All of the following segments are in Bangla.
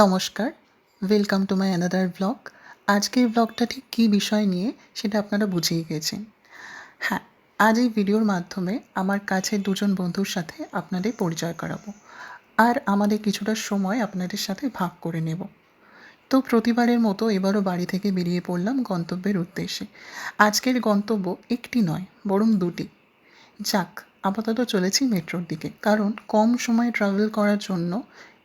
নমস্কার welcome to my another blog আজকের ব্লগটা ঠিক কী বিষয় নিয়ে সেটা আপনারা বুঝিয়ে গেছেন। হ্যাঁ আজ এই ভিডিওর মাধ্যমে আমার কাছের দুজন বন্ধুর সাথে আপনাদের পরিচয় করাবো। আর আমাদের কিছুটা সময় আপনাদের সাথে ভাগ করে নেব। তো প্রতিবারের মতো এবারও বাড়ি থেকে বেরিয়ে পড়লাম গন্তব্যের উদ্দেশ্যে। আজকের গন্তব্য একটি নয়, বরং দুটি। যাক, আপাতত চলেছি মেট্রোর দিকে, কারণ কম সময়ে ট্রাভেল করার জন্য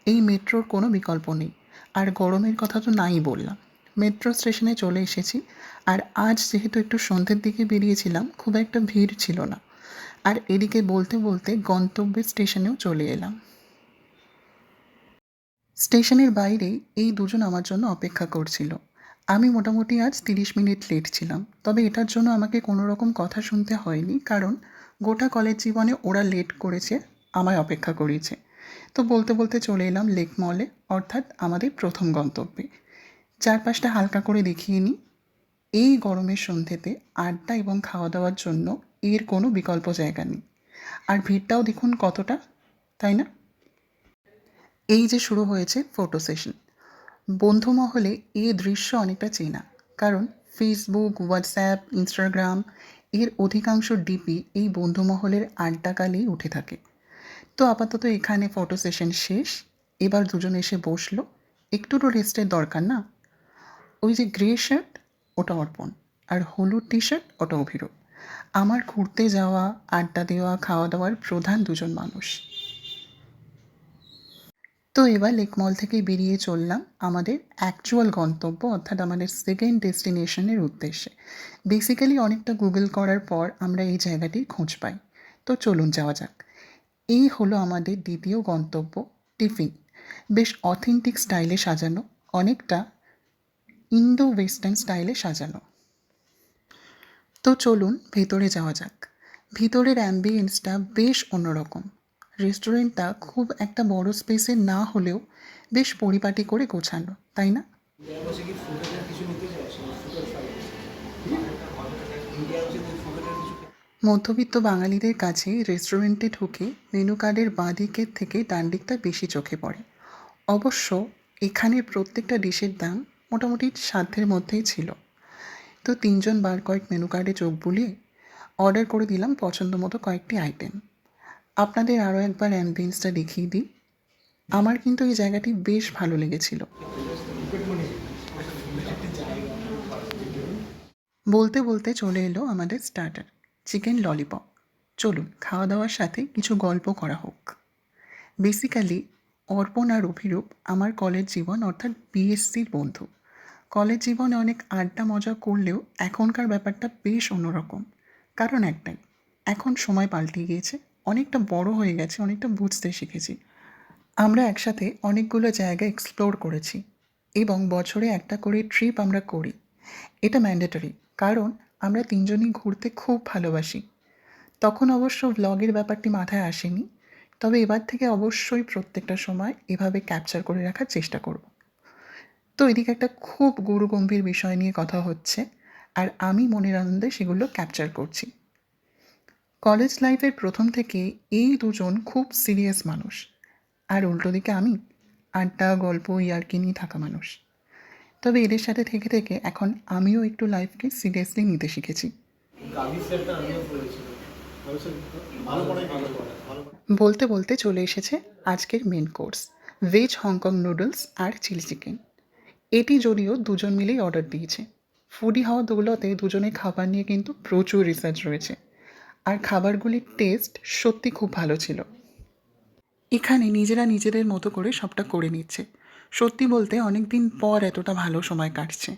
এই মেট্রোর কোনো বিকল্প নেই। আর গরমের কথা তো নাই বললাম। মেট্রো স্টেশনে চলে এসেছি। আর আজ যেহেতু একটু সন্ধ্যের দিকে বেরিয়েছিলাম, খুব একটা ভিড় ছিল না। আর এদিকে বলতে বলতে গন্তব্যের স্টেশনেও চলে এলাম। স্টেশনের বাইরেই এই দুজন আমার জন্য অপেক্ষা করছিল। আমি মোটামুটি আজ তিরিশ মিনিট লেট ছিলাম। তবে এটার জন্য আমাকে কোনো রকম কথা শুনতে হয়নি, কারণ গোটা কলেজ জীবনে ওরা লেট করেছে, আমায় অপেক্ষা করিয়েছে। তো বলতে বলতে চলে এলাম লেক মলে, অর্থাৎ আমাদের প্রথম গন্তব্যে। চারপাশটা হালকা করে দেখিয়ে নিই। এই গরমের সন্ধ্যেতে আড্ডা এবং খাওয়া দাওয়ার জন্য এর কোনো বিকল্প জায়গা নেই। আর ভিড়টাও দেখুন কতটা, তাই না? এই যে শুরু হয়েছে ফটো সেশন। বন্ধু মহলে এই দৃশ্য অনেকটা চেনা, কারণ ফেসবুক হোয়াটসঅ্যাপ ইনস্টাগ্রাম এর অধিকাংশ ডিপি এই বন্ধু মহলের আড্ডাকালেই উঠে থাকে। তো আপাতত এখানে ফটো সেশন শেষ। এবার দুজন এসে বসল। একটু তো রেস্টের দরকার না। ওই যে গ্রে শার্ট ওটা অর্পণ। আর হলুদ টি শার্ট ওটা অভিরূপ। আমার ঘুরতে যাওয়া, আড্ডা দেওয়া খাওয়া দাওয়ার প্রধান দুজন মানুষ। তো এবার লেকমল থেকে বেরিয়ে চললাম আমাদের অ্যাকচুয়াল গন্তব্য, অর্থাৎ আমাদের সেকেন্ড ডেস্টিনেশনের উদ্দেশ্যে। বেসিক্যালি অনেকটা গুগল করার পর আমরা এই জায়গাটির খোঁজ পাই। তো চলুন যাওয়া যাক। এই হলো আমাদের দ্বিতীয় গন্তব্য, টিফিন। বেশ অথেন্টিক স্টাইলে সাজানো, অনেকটা ইন্দো ওয়েস্টার্ন স্টাইলে সাজানো। তো চলুন ভেতরে যাওয়া যাক। ভিতরের অ্যাম্বিয়েন্সটা বেশ অন্যরকম। রেস্টুরেন্টটা খুব একটা বড় স্পেসে না হলেও বেশ পরিপাটি করে গোছানো, তাই না? মধ্যবিত্ত বাঙালিদের কাছে রেস্টুরেন্টে ঢুকে মেনু কার্ডের বাঁ দিকের থেকে ডান দিকটা বেশি চোখে পড়ে। অবশ্য এখানের প্রত্যেকটা ডিশের দাম মোটামুটি সাধ্যের মধ্যেই ছিল। তো তিনজন বার কয়েক মেনু কার্ডে চোখ বুলিয়ে অর্ডার করে দিলাম পছন্দ মতো কয়েকটি আইটেম আপনাদের আরও একবার অ্যাম্বিয়েন্সটা দেখিয়ে দিই। আমার কিন্তু এই জায়গাটি বেশ ভালো লেগেছিল। বলতে বলতে চলে এলো আমাদের স্টার্টার চিকেন ললিপপ। চলুন খাওয়া দাওয়ার সাথে কিছু গল্প করা হোক। বেসিক্যালি অর্পণ আর অভিরূপ আমার কলেজ জীবন, অর্থাৎ বিএসসির বন্ধু। কলেজ জীবনে অনেক আড্ডা মজা করলেও এখনকার ব্যাপারটা বেশ অন্যরকম। কারণ একটাই, এখন সময় পাল্টে গিয়েছে, অনেকটা বড় হয়ে গেছে, অনেকটা বুঝতে শিখেছি। আমরা একসাথে অনেকগুলো জায়গা এক্সপ্লোর করেছি এবং বছরে একটা করে ট্রিপ আমরা করি। এটা ম্যান্ডেটরি কারণ আমরা তিনজনই ঘুরতে খুব ভালোবাসি। তখন অবশ্য ভ্লগের ব্যাপারটি মাথায় আসেনি, তবে এবার থেকে অবশ্যই প্রত্যেকটা সময় এভাবে ক্যাপচার করে রাখার চেষ্টা করব। তো এদিকে একটা খুব গুরুগম্ভীর বিষয় নিয়ে কথা হচ্ছে, আর আমি মনের আনন্দে সেগুলো ক্যাপচার করছি। কলেজ লাইফের প্রথম থেকে এই দুজন খুব সিরিয়াস মানুষ, আর উল্টো দিকে আমি আড্ডা, গল্প, ইয়ার্কি নিয়ে থাকা মানুষ। তবে এদের সাথে থেকে থেকে এখন আমিও একটু লাইফকে সিরিয়াসলি নিতে শিখেছি। বলতে বলতে চলে এসেছে আজকের main course veg Hong Kong noodles আর চিলি চিকেন এটি যদিও দুজন মিলেই অর্ডার দিয়েছে। ফুডি হওয়া দৌলতে দুজনের খাবার নিয়ে কিন্তু প্রচুর রিসার্চ রয়েছে। আর খাবারগুলির টেস্ট সত্যি খুব ভালো ছিল। এখানে নিজেরা নিজেদের মতো করে সবটা করে নিচ্ছে। সত্যি বলতে অনেক দিন পর এতটা ভালো সময় কাটছে।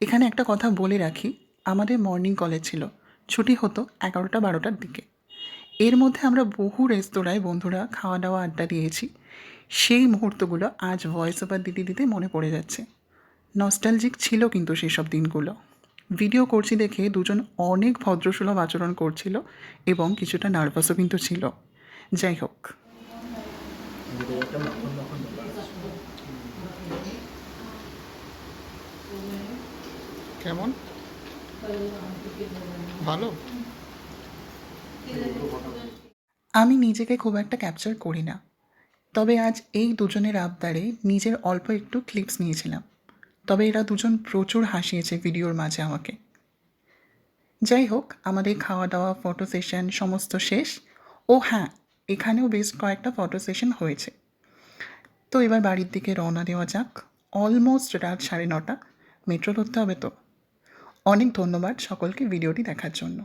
এখানে একটা কথা বলে রাখি, আমাদের মর্নিং কলেজ ছিল। ছুটি হতো এগারোটা বারোটার দিকে। এর মধ্যে আমরা বহু রেস্তোরাঁয় বন্ধুরা খাওয়া দাওয়া আড্ডা দিয়েছি। সেই মুহূর্তগুলো আজ ভয়েস ওভার দিতে দিতে মনে পড়ে যাচ্ছে। নস্টালজিক ছিল কিন্তু সেসব দিনগুলো। ভিডিও করছি দেখে দুজন অনেক ভদ্রসুলভ আচরণ করছিল এবং কিছুটা নার্ভাসও কিন্তু ছিল। যাই হোক কেমন? ভালো? আমি নিজেকে খুব একটা ক্যাপচার করি না। তবে আজ এই দুজনের আবদারে নিজের অল্প একটু ক্লিপস নিয়েছিলাম। তবে এরা দুজন প্রচুর হাসিয়েছে ভিডিওর মাঝে আমাকে। যাই হোক, আমাদের খাওয়া দাওয়া ফটো সেশন সমস্ত শেষ। ও হ্যাঁ এখানেও বেশ কয়েকটা ফটো সেশন হয়েছে। তো এবার বাড়ির দিকে রওনা দেওয়া যাক। অলমোস্ট রাত সাড়ে নটা। মেট্রো ধরতে হবে তো? অনেক ধন্যবাদ সকলকে ভিডিওটি দেখার জন্য।